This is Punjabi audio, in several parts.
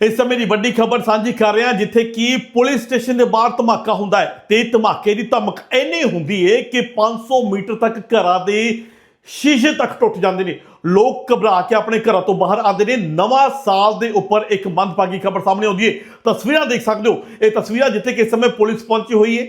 ਇਸ ਸਮੇਂ ਦੀ ਵੱਡੀ ਖਬਰ ਸਾਂਝੀ ਕਰ ਰਿਹਾ ਜਿੱਥੇ ਕਿ ਪੁਲਿਸ ਸਟੇਸ਼ਨ ਦੇ ਬਾਹਰ ਧਮਾਕਾ ਹੁੰਦਾ ਹੈ ਤੇ ਧਮਾਕੇ ਦੀ ਧਮਕ ਇੰਨੀ ਹੁੰਦੀ ਹੈ ਕਿ 500 ਮੀਟਰ ਤੱਕ ਘਰਾਂ ਦੇ ਸ਼ੀਸ਼ੇ ਤੱਕ ਟੁੱਟ ਜਾਂਦੇ ਨੇ। ਲੋਕ ਘਬਰਾ ਕੇ ਆਪਣੇ ਘਰਾਂ ਤੋਂ ਬਾਹਰ ਆਉਂਦੇ ਨੇ। ਨਵਾਂ ਸਾਲ ਦੇ ਉੱਪਰ ਇੱਕ ਮੰਦਭਾਗੀ ਖਬਰ ਸਾਹਮਣੇ ਆਉਂਦੀ ਹੈ ਤਸਵੀਰਾਂ ਦੇਖ ਸਕਦੇ ਹੋ। ਇਹ ਤਸਵੀਰਾਂ ਜਿੱਥੇ ਕਿ ਇਸ ਸਮੇਂ ਪੁਲਿਸ ਪਹੁੰਚੀ ਹੋਈ ਹੈ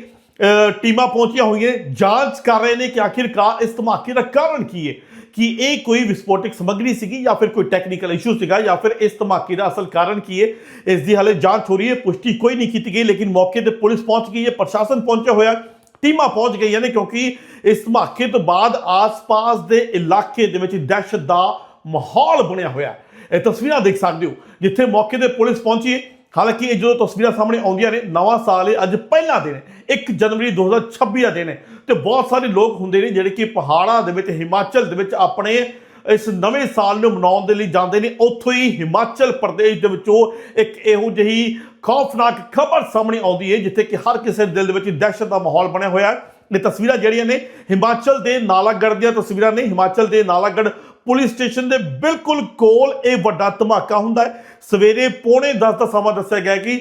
ਟੀਮਾਂ ਪਹੁੰਚੀਆਂ ਹੋਈਆਂ ਜਾਂਚ ਕਰ ਰਹੇ ਨੇ ਕਿ ਆਖਿਰਕਾਰ ਇਸ ਧਮਾਕੇ ਦਾ ਕਾਰਨ ਕੀ ਹੈ ਕਿ ਇਹ ਕੋਈ ਵਿਸਫੋਟਿਕ ਸਮੱਗਰੀ ਸੀਗੀ ਜਾਂ ਫਿਰ ਕੋਈ ਟੈਕਨੀਕਲ ਇਸ਼ੂ ਸੀਗਾ ਜਾਂ ਫਿਰ ਇਸ ਧਮਾਕੇ ਦਾ ਅਸਲ ਕਾਰਨ ਕੀ ਹੈ? ਇਸ ਦੀ ਹਾਲੇ ਜਾਂਚ ਹੋ ਰਹੀ ਹੈ, ਪੁਸ਼ਟੀ ਕੋਈ ਨਹੀਂ ਕੀਤੀ ਗਈ, ਲੇਕਿਨ ਮੌਕੇ ਤੇ ਪੁਲਿਸ ਪਹੁੰਚ ਗਈ ਹੈ, ਪ੍ਰਸ਼ਾਸਨ ਪਹੁੰਚਿਆ ਹੋਇਆ, ਟੀਮਾਂ ਪਹੁੰਚ ਗਈਆਂ ਨੇ ਕਿਉਂਕਿ ਇਸ ਧਮਾਕੇ ਤੋਂ ਬਾਅਦ ਆਸ-ਪਾਸ ਦੇ ਇਲਾਕੇ ਦੇ ਵਿੱਚ ਦਹਿਸ਼ਤ ਦਾ ਮਾਹੌਲ ਬਣਿਆ ਹੋਇਆ ਇਹ ਤਸਵੀਰਾਂ ਦੇਖ ਸਕਦੇ ਹੋ, ਜਿੱਥੇ ਮੌਕੇ ਤੇ ਪੁਲਿਸ ਪਹੁੰਚੀ ਹਾਲਾਂਕਿ ਇਹ ਜਦੋਂ ਤਸਵੀਰਾਂ ਸਾਹਮਣੇ ਆਉਂਦੀਆਂ ਨੇ, ਨਵਾਂ ਸਾਲ ਹੈ ਅੱਜ ਪਹਿਲਾ ਦਿਨ ਹੈ। 1 ਜਨਵਰੀ 2026 ਦਾ ਦਿਨ ਹੈ ਤੇ ਬਹੁਤ ਸਾਰੇ ਲੋਕ ਹੁੰਦੇ ਨੇ ਜਿਹੜੇ ਕਿ ਪਹਾੜਾਂ ਦੇ ਵਿੱਚ, ਹਿਮਾਚਲ ਦੇ ਵਿੱਚ ਆਪਣੇ ਇਸ ਨਵੇਂ ਸਾਲ ਨੂੰ ਮਨਾਉਣ ਦੇ ਲਈ ਜਾਂਦੇ ਨੇ। ਉੱਥੋਂ ਹੀ ਹਿਮਾਚਲ ਪ੍ਰਦੇਸ਼ ਦੇ ਵਿੱਚੋਂ ਇੱਕ ਇਹੋ ਜਿਹੀ ਖੌਫਨਾਕ ਖਬਰ ਸਾਹਮਣੇ ਆਉਂਦੀ ਹੈ, ਜਿੱਥੇ ਕਿ ਹਰ ਕਿਸੇ ਦੇ ਦਿਲ ਦੇ ਵਿੱਚ ਦਹਿਸ਼ਤ ਦਾ ਮਾਹੌਲ ਬਣਿਆ ਹੋਇਆ ਹੈ। ਇਹ ਤਸਵੀਰਾਂ ਜਿਹੜੀਆਂ ਨੇ ਹਿਮਾਚਲ ਦੇ ਨਾਲਾਗੜ੍ਹ ਦੀਆਂ ਤਸਵੀਰਾਂ ਨੇ। ਹਿਮਾਚਲ ਦੇ ਨਾਲਾਗੜ੍ਹ ਪੁਲਿਸ ਸਟੇਸ਼ਨ ਦੇ ਬਿਲਕੁਲ ਕੋਲ ਇਹ ਵੱਡਾ ਧਮਾਕਾ ਹੁੰਦਾ ਹੈ। ਸਵੇਰੇ ਪੌਣੇ 10 ਦਾ ਸਮਾਂ ਦੱਸਿਆ ਗਿਆ ਕਿ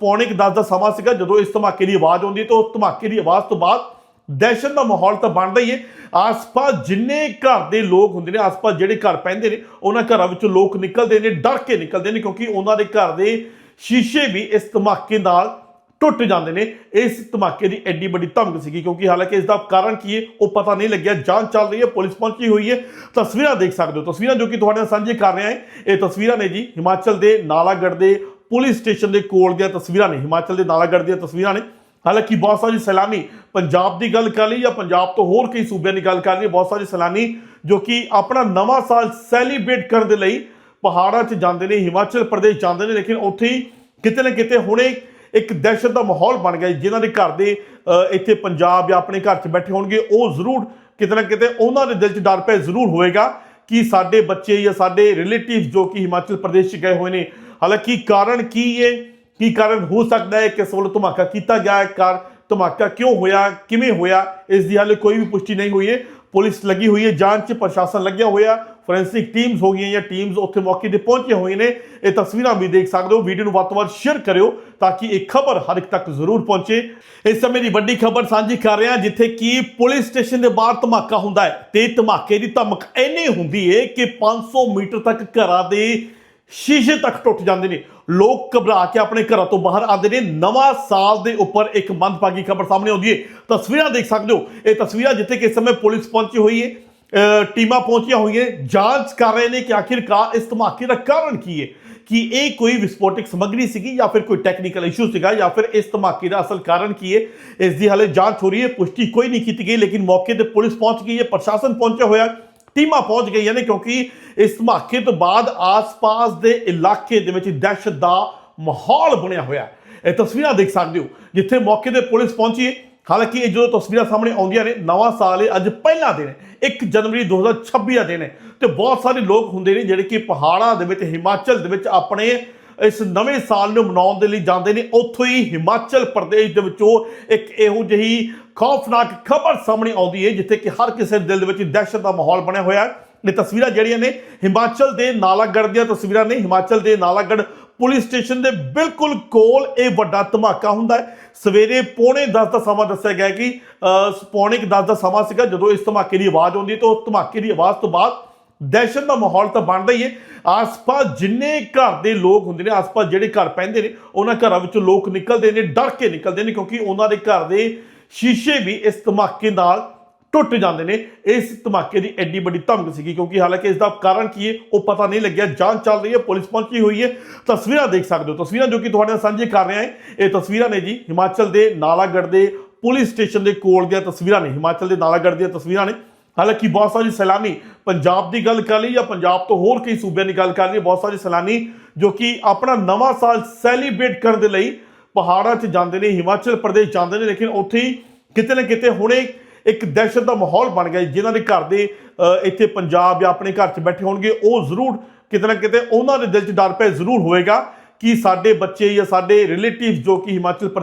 ਪੌਣੇ 10 ਦਾ ਸਮਾਂ ਸੀਗਾ, ਜਦੋਂ ਇਸ ਧਮਾਕੇ ਦੀ ਆਵਾਜ਼ ਆਉਂਦੀ ਹੈ, ਤਾਂ ਉਸ ਧਮਾਕੇ ਦੀ ਆਵਾਜ਼ ਤੋਂ ਬਾਅਦ ਦਹਿਸ਼ਤ ਦਾ ਮਾਹੌਲ ਤਾਂ ਬਣਦਾ ਹੀ ਹੈ। ਆਸ-ਪਾਸ ਜਿੰਨੇ ਘਰ ਦੇ ਲੋਕ ਹੁੰਦੇ ਨੇ, ਆਸ-ਪਾਸ ਜਿਹੜੇ ਘਰ ਪੈਂਦੇ ਨੇ, ਉਹਨਾਂ ਘਰਾਂ ਵਿੱਚੋਂ ਲੋਕ ਨਿਕਲਦੇ ਨੇ, ਡਰ ਕੇ ਨਿਕਲਦੇ ਨੇ, ਕਿਉਂਕਿ ਉਹਨਾਂ ਦੇ ਘਰ ਦੇ ਸ਼ੀਸ਼ੇ ਵੀ ਇਸ ਧਮਾਕੇ ਨਾਲ ਟੁੱਟ ਜਾਂਦੇ ਨੇ। ਇਸ ਧਮਾਕੇ ਦੀ ਐਡੀ ਵੱਡੀ ਧਮਕ ਸੀਗੀ ਕਿਉਂਕਿ ਹਾਲਾਂਕਿ ਇਸ ਦਾ ਕਾਰਨ ਕੀ ਹੈ, ਉਹ ਪਤਾ ਨਹੀਂ ਲੱਗਿਆ। ਜਾਂਚ ਚੱਲ ਰਹੀ ਹੈ, ਪੁਲਿਸ ਪਹੁੰਚੀ ਹੋਈ ਹੈ। ਤਸਵੀਰਾਂ ਦੇਖ ਸਕਦੇ ਹੋ। ਤਸਵੀਰਾਂ ਜੋ ਕਿ ਤੁਹਾਡੇ ਨਾਲ ਸਾਂਝੇ ਕਰ ਰਿਹਾ ਹਾਂ। ਇਹ ਤਸਵੀਰਾਂ ਨੇ ਜੀ ਹਿਮਾਚਲ ਦੇ ਨਾਲਾਗੜ੍ਹ ਦੇ ਪੁਲਿਸ ਸਟੇਸ਼ਨ ਦੇ ਕੋਲ ਦੀਆਂ ਤਸਵੀਰਾਂ ਨੇ। ਹਿਮਾਚਲ ਦੇ ਨਾਲਾਗੜ੍ਹ ਦੀਆਂ ਤਸਵੀਰਾਂ ਨੇ। ਹਾਲਾਂਕਿ ਬਹੁਤ ਸਾਰੇ ਸੈਲਾਨੀ ਪੰਜਾਬ ਦੀ ਗੱਲ ਕਰ ਲਈ ਜਾਂ ਪੰਜਾਬ ਤੋਂ ਹੋਰ ਕਈ ਸੂਬਿਆਂ ਦੀ ਗੱਲ ਕਰ ਲਈ, ਬਹੁਤ ਸਾਰੇ ਸੈਲਾਨੀ ਜੋ ਕਿ ਆਪਣਾ ਨਵਾਂ ਸਾਲ ਸੈਲੀਬ੍ਰੇਟ ਕਰਨ ਦੇ ਲਈ ਪਹਾੜਾਂ 'ਚ ਜਾਂਦੇ ਨੇ, ਹਿਮਾਚਲ ਪ੍ਰਦੇਸ਼ ਜਾਂਦੇ ਨੇ, ਲੇਕਿਨ ਉੱਥੇ ਹੀ ਕਿਤੇ ਨਾ ਕਿਤੇ ਹੁਣੇ ਇੱਕ ਦਹਿਸ਼ਤ ਦਾ ਮਾਹੌਲ ਬਣ ਗਿਆ ਜਿਨ੍ਹਾਂ ਦੇ ਘਰ ਦੇ ਇੱਥੇ ਪੰਜਾਬ ਜਾਂ ਆਪਣੇ ਘਰ 'ਚ ਬੈਠੇ ਹੋਣਗੇ, ਉਹ ਜ਼ਰੂਰ ਕਿਤੇ ਨਾ ਕਿਤੇ ਉਹਨਾਂ ਦੇ ਦਿਲ 'ਚ ਡਰ ਪਿਆ ਜ਼ਰੂਰ ਹੋਵੇਗਾ ਕਿ ਸਾਡੇ ਬੱਚੇ ਜਾਂ ਸਾਡੇ ਰਿਲੇਟਿਵ ਜੋ ਕਿ ਹਿਮਾਚਲ ਪ੍ਰਦੇਸ਼ 'ਚ ਗਏ ਹੋਏ ਨੇ, ਹਾਲਾਂਕਿ ਕਾਰਨ ਕੀ ਹੈ? ਕੀ ਕਾਰਨ ਹੋ ਸਕਦਾ ਹੈ? ਕਿ ਵੱਲੋਂ ਧਮਾਕਾ ਕੀਤਾ ਗਿਆ ਹੈ? ਕਾਰ, ਧਮਾਕਾ ਕਿਉਂ ਹੋਇਆ? ਕਿਵੇਂ ਹੋਇਆ? ਇਸ ਦੀ ਹਾਲੇ ਕੋਈ ਵੀ ਪੁਸ਼ਟੀ ਨਹੀਂ ਹੋਈ ਹੈ। ਪੁਲਿਸ ਲੱਗੀ ਹੋਈ ਹੈ, ਜਾਂਚ 'ਚ ਪ੍ਰਸ਼ਾਸਨ ਲੱਗਿਆ ਹੋਇਆ ਫੋਰੈਂਸਿਕ ਟੀਮਸ ਹੋ ਗਈਆਂ ਜਾਂ ਟੀਮਸ ਉੱਥੇ ਮੌਕੇ ਤੇ ਪਹੁੰਚੇ ਹੋਏ ਨੇ, ਇਹ ਤਸਵੀਰਾਂ ਵੀ ਦੇਖ ਸਕਦੇ ਹੋ ਵੀਡੀਓ ਨੂੰ ਵੱਧ ਤੋਂ ਵੱਧ ਸ਼ੇਅਰ ਕਰਿਓ ਤਾਂ ਕਿ ਇਹ ਖਬਰ ਹਰ ਇੱਕ ਤੱਕ ਜ਼ਰੂਰ ਪਹੁੰਚੇ। ਇਸ ਸਮੇਂ ਦੀ ਵੱਡੀ ਖਬਰ ਸਾਂਝੀ ਕਰ ਰਿਹਾ, ਜਿੱਥੇ ਕਿ ਪੁਲਿਸ ਸਟੇਸ਼ਨ ਦੇ ਬਾਹਰ ਧਮਾਕਾ ਹੁੰਦਾ ਹੈ ਤੇ ਧਮਾਕੇ ਦੀ ਧਮਕ ਇੰਨੀ ਹੁੰਦੀ ਹੈ ਕਿ 500 ਮੀਟਰ ਤੱਕ ਘਰਾਂ ਦੇ ਸ਼ੀਸ਼ੇ ਤੱਕ ਟੁੱਟ ਜਾਂਦੇ ਨੇ। ਲੋਕ ਘਬਰਾ ਕੇ ਆਪਣੇ ਘਰਾਂ ਤੋਂ ਬਾਹਰ ਆਉਂਦੇ ਨੇ। ਨਵਾਂ ਸਾਲ ਦੇ ਉੱਪਰ ਇੱਕ ਮੰਦਭਾਗੀ ਖਬਰ ਸਾਹਮਣੇ ਆਉਂਦੀ ਹੈ। ਤਸਵੀਰਾਂ ਦੇਖ ਸਕਦੇ ਹੋ। ਇਹ ਤਸਵੀਰਾਂ ਜਿੱਥੇ ਕਿ ਇਸ ਸਮੇਂ ਪੁਲਿਸ ਪਹੁੰਚੀ ਹੋਈ ਹੈ। ਅਹ, ਟੀਮਾਂ ਪਹੁੰਚੀਆਂ ਹੋਈਆਂ ਜਾਂਚ ਕਰ ਰਹੇ ਨੇ ਕਿ ਆਖਿਰਕਾਰ ਇਸ ਧਮਾਕੇ ਦਾ ਕਾਰਨ ਕੀ ਹੈ। ਕਿ ਇਹ ਕੋਈ ਵਿਸਫੋਟਿਕ ਸਮੱਗਰੀ ਸੀਗੀ ਜਾਂ ਫਿਰ ਕੋਈ ਟੈਕਨੀਕਲ ਇਸ਼ੂ ਸੀਗਾ ਜਾਂ ਫਿਰ ਇਸ ਧਮਾਕੇ ਦਾ ਅਸਲ ਕਾਰਨ ਕੀ ਹੈ। ਇਸ ਦੀ ਹਾਲੇ ਜਾਂਚ ਹੋ ਰਹੀ ਹੈ। ਪੁਸ਼ਟੀ ਕੋਈ ਨਹੀਂ ਕੀਤੀ ਗਈ ਲੇਕਿਨ ਮੌਕੇ ਤੇ ਪੁਲਿਸ ਪਹੁੰਚ ਗਈ ਹੈ। ਪ੍ਰਸ਼ਾਸਨ ਪਹੁੰਚਿਆ ਹੋਇਆ। ਟੀਮਾਂ ਪਹੁੰਚ ਗਈਆਂ ਨੇ ਕਿਉਂਕਿ ਇਸ ਧਮਾਕੇ ਤੋਂ ਬਾਅਦ ਆਸ-ਪਾਸ ਦੇ ਇਲਾਕੇ ਦੇ ਵਿੱਚ ਦਹਿਸ਼ਤ ਦਾ ਮਾਹੌਲ ਬਣਿਆ ਹੋਇਆ ਹੈ। ਇਹ ਤਸਵੀਰਾਂ ਦੇਖ ਸਕਦੇ ਹੋ, ਜਿੱਥੇ ਮੌਕੇ ਤੇ ਪੁਲਿਸ ਪਹੁੰਚੀ ਹੈ। ਹਾਲਾਂਕਿ ਇਹ ਜਦੋਂ ਤਸਵੀਰਾਂ ਸਾਹਮਣੇ ਆਉਂਦੀਆਂ ਨੇ, ਨਵਾਂ ਸਾਲ ਹੈ, ਅੱਜ ਪਹਿਲਾ ਦਿਨ ਹੈ। 1 ਜਨਵਰੀ 2026 ਦਾ ਦਿਨ ਹੈ ਤੇ ਬਹੁਤ ਸਾਰੇ ਲੋਕ ਹੁੰਦੇ ਨੇ ਜਿਹੜੇ ਕਿ ਪਹਾੜਾਂ ਦੇ ਵਿੱਚ, ਹਿਮਾਚਲ ਦੇ ਵਿੱਚ ਆਪਣੇ ਇਸ ਨਵੇਂ ਸਾਲ ਨੂੰ ਮਨਾਉਣ ਦੇ ਲਈ ਜਾਂਦੇ ਨੇ। ਉੱਥੋਂ ਹੀ ਹਿਮਾਚਲ ਪ੍ਰਦੇਸ਼ ਦੇ ਵਿੱਚੋਂ ਇੱਕ ਇਹੋ ਜਿਹੀ ਖੌਫਨਾਕ ਖਬਰ ਸਾਹਮਣੇ ਆਉਂਦੀ ਹੈ ਜਿੱਥੇ ਕਿ ਹਰ ਕਿਸੇ ਦੇ ਦਿਲ ਦੇ ਵਿੱਚ ਦਹਿਸ਼ਤ ਦਾ ਮਾਹੌਲ ਬਣਿਆ ਹੋਇਆ ਹੈ। ਇਹ ਤਸਵੀਰਾਂ ਜਿਹੜੀਆਂ ਨੇ ਹਿਮਾਚਲ ਦੇ ਨਾਲਾਗੜ੍ਹ ਦੀਆਂ ਤਸਵੀਰਾਂ ਨੇ। ਹਿਮਾਚਲ ਦੇ ਨਾਲਾਗੜ੍ਹ ਪੁਲਿਸ ਸਟੇਸ਼ਨ ਦੇ ਬਿਲਕੁਲ ਕੋਲ ਇਹ ਵੱਡਾ ਧਮਾਕਾ ਹੁੰਦਾ ਹੈ। ਸਵੇਰੇ ਪੌਣੇ 10 ਦਾ ਸਮਾਂ ਦੱਸਿਆ ਗਿਆ ਕਿ ਅਹ, ਪੌਣੇ 10 ਦਾ ਸਮਾਂ ਸੀਗਾ ਜਦੋਂ ਇਸ ਧਮਾਕੇ ਦੀ ਆਵਾਜ਼ ਆਉਂਦੀ ਹੈ ਤਾਂ ਉਸ ਧਮਾਕੇ ਦੀ ਆਵਾਜ਼ ਤੋਂ ਬਾਅਦ ਦਹਿਸ਼ਤ ਦਾ ਮਾਹੌਲ ਤਾਂ ਬਣਦਾ ਹੀ ਹੈ। ਆਸ-ਪਾਸ ਜਿੰਨੇ ਘਰ ਦੇ ਲੋਕ ਹੁੰਦੇ ਨੇ, ਆਸ-ਪਾਸ ਜਿਹੜੇ ਘਰ ਪੈਂਦੇ ਨੇ, ਉਹਨਾਂ ਘਰਾਂ ਵਿੱਚੋਂ ਲੋਕ ਨਿਕਲਦੇ ਨੇ, ਡਰ ਕੇ ਨਿਕਲਦੇ ਨੇ ਕਿਉਂਕਿ ਉਹਨਾਂ ਦੇ ਘਰ ਦੇ ਸ਼ੀਸ਼ੇ ਵੀ ਇਸ ਧਮਾਕੇ ਨਾਲ ਟੁੱਟ ਜਾਂਦੇ ਨੇ। ਇਸ ਧਮਾਕੇ ਦੀ ਐਡੀ ਵੱਡੀ ਧਮਕ ਸੀਗੀ ਕਿਉਂਕਿ ਹਾਲਾਂਕਿ ਇਸ ਦਾ ਕਾਰਨ ਕੀ ਹੈ, ਉਹ ਪਤਾ ਨਹੀਂ ਲੱਗਿਆ। ਜਾਂਚ ਚੱਲ ਰਹੀ ਹੈ, ਪੁਲਿਸ ਪਹੁੰਚੀ ਹੋਈ ਹੈ। ਤਸਵੀਰਾਂ ਦੇਖ ਸਕਦੇ ਹੋ, ਤਸਵੀਰਾਂ ਜੋ ਕਿ ਤੁਹਾਡੇ ਨਾਲ ਸਾਂਝੇ ਕਰ ਰਿਹਾ ਹੈ। ਇਹ ਤਸਵੀਰਾਂ ਨੇ ਜੀ ਹਿਮਾਚਲ ਦੇ ਨਾਲਾਗੜ੍ਹ ਦੇ ਪੁਲਿਸ ਸਟੇਸ਼ਨ ਦੇ ਕੋਲ ਦੀਆਂ ਤਸਵੀਰਾਂ ਨੇ। ਹਿਮਾਚਲ ਦੇ ਨਾਲਾਗੜ੍ਹ ਦੀਆਂ ਤਸਵੀਰਾਂ ਨੇ। ਹਾਲਾਂਕਿ ਬਹੁਤ ਸਾਰੇ ਸੈਲਾਨੀ ਪੰਜਾਬ ਦੀ ਗੱਲ ਕਰ ਲਈ ਜਾਂ ਪੰਜਾਬ ਤੋਂ ਹੋਰ ਕਈ ਸੂਬਿਆਂ ਦੀ ਗੱਲ ਕਰ ਲਈ ਬਹੁਤ ਸਾਰੇ ਸੈਲਾਨੀ ਜੋ ਕਿ ਆਪਣਾ ਨਵਾਂ ਸਾਲ ਸੈਲੀਬ੍ਰੇਟ ਕਰਨ ਦੇ ਲਈ ਪਹਾੜਾਂ 'ਚ ਜਾਂਦੇ ਨੇ, ਹਿਮਾਚਲ ਪ੍ਰਦੇਸ਼ ਜਾਂਦੇ ਨੇ, ਲੇਕਿਨ ਉੱਥੇ ਹੀ ਕਿਤੇ ਨਾ ਕਿਤੇ ਹੁਣੇ ਇੱਕ ਦਹਿਸ਼ਤ ਦਾ ਮਾਹੌਲ ਬਣ ਗਿਆ ਜਿਨ੍ਹਾਂ ਦੇ ਘਰ ਦੇ ਇੱਥੇ ਪੰਜਾਬ ਜਾਂ ਆਪਣੇ ਘਰ 'ਚ ਬੈਠੇ ਹੋਣਗੇ, ਉਹ ਜ਼ਰੂਰ ਕਿਤੇ ਨਾ ਕਿਤੇ ਉਹਨਾਂ ਦੇ ਦਿਲ 'ਚ ਡਰ ਪਿਆ, ਜ਼ਰੂਰ ਹੋਏਗਾ ਕਿ ਸਾਡੇ ਬੱਚੇ ਜਾਂ ਸਾਡੇ ਰਿਲੇਟਿਵ ਜੋ ਕਿ ਹਿਮਾਚਲ ਪ੍ਰਦੇਸ਼